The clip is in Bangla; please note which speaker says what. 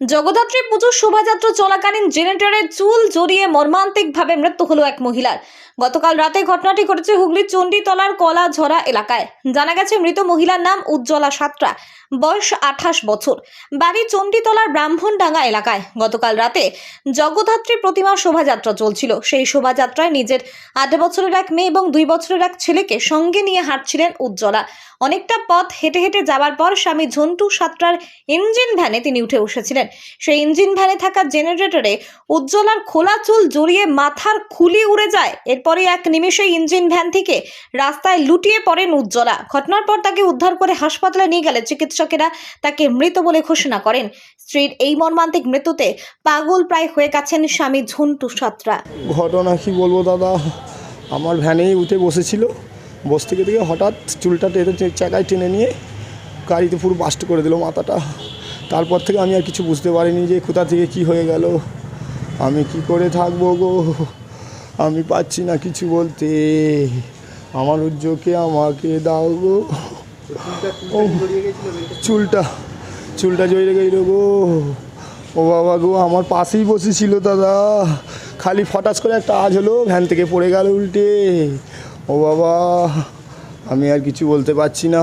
Speaker 1: জগদ্ধাত্রী পুজোর শোভাযাত্রা চলাকালীন জেনারেটরে চুল জড়িয়ে মর্মান্তিকভাবে মৃত্যু হলো এক মহিলার। গতকাল রাতে ঘটনাটি ঘটেছে হুগলির চণ্ডীতলার কলাঝরা এলাকায়। জানা গেছে, মৃত মহিলার নাম উজ্জ্বলা সাতরা। বয়স আঠাশ বছর। বাড়ি চণ্ডীতলার ব্রাহ্মণডাঙ্গা এলাকায়। গতকাল রাতে জগদ্ধাত্রী প্রতিমা শোভাযাত্রা চলছিল। সেই শোভাযাত্রায় নিজের আট বছরের এক মেয়ে এবং দুই বছরের এক ছেলেকে সঙ্গে নিয়ে হাঁটছিলেন উজ্জ্বলা। অনেকটা পথ হেঁটে হেঁটে যাবার পর স্বামী ঝন্টু সাতরার ইঞ্জিন ভ্যানে তিনি উঠে বসেছিলেন। সেই ইঞ্জিন ভ্যানে থাকা জেনারেটরে উজ্জ্বলার খোলা চুল জড়িয়ে মাথার খুলি উড়ে যায়। এরপরে এক নিমেষে ইঞ্জিন ভ্যান থেকে রাস্তায় লুটিয়ে পড়েন উজ্জ্বলা। ঘটনার পর তাকে উদ্ধার করে হাসপাতালে নিয়ে গেলে চিকিৎসকেরা তাকে মৃত বলে ঘোষণা করেন। স্ত্রীর এই মর্মান্তিক মৃত্যুতে পাগল প্রায় হয়ে গেছেন স্বামী ঝন্টু সাতরা।
Speaker 2: ঘটনা কি বলব দাদা? আমার ভ্যানেই উঠে বসেছিল। বস থেকে থেকে হঠাৎ চুলটা টেনে চাকায় টেনে নিয়ে গাড়িতে পুরো বাস্ট করে দিল মাথাটা। তারপর থেকে আমি আর কিছু বুঝতে পারিনি যে কোথা থেকে কি হয়ে গেল। আমি কি করে থাকব গো? আমি পাচ্ছি না কিছু বলতে। আমার উজ্জ্বকে আমাকে দাও গো। চুলটা চুলটা জড়িয়ে গেল গো। ও বাবা গো আমার পাশেই বসেছিল দাদা। খালি ফটাস করে একটা আজ হলো ভ্যান থেকে পড়ে গেল উল্টে। ও বাবা আমি আর কিছু বলতে পারছি না।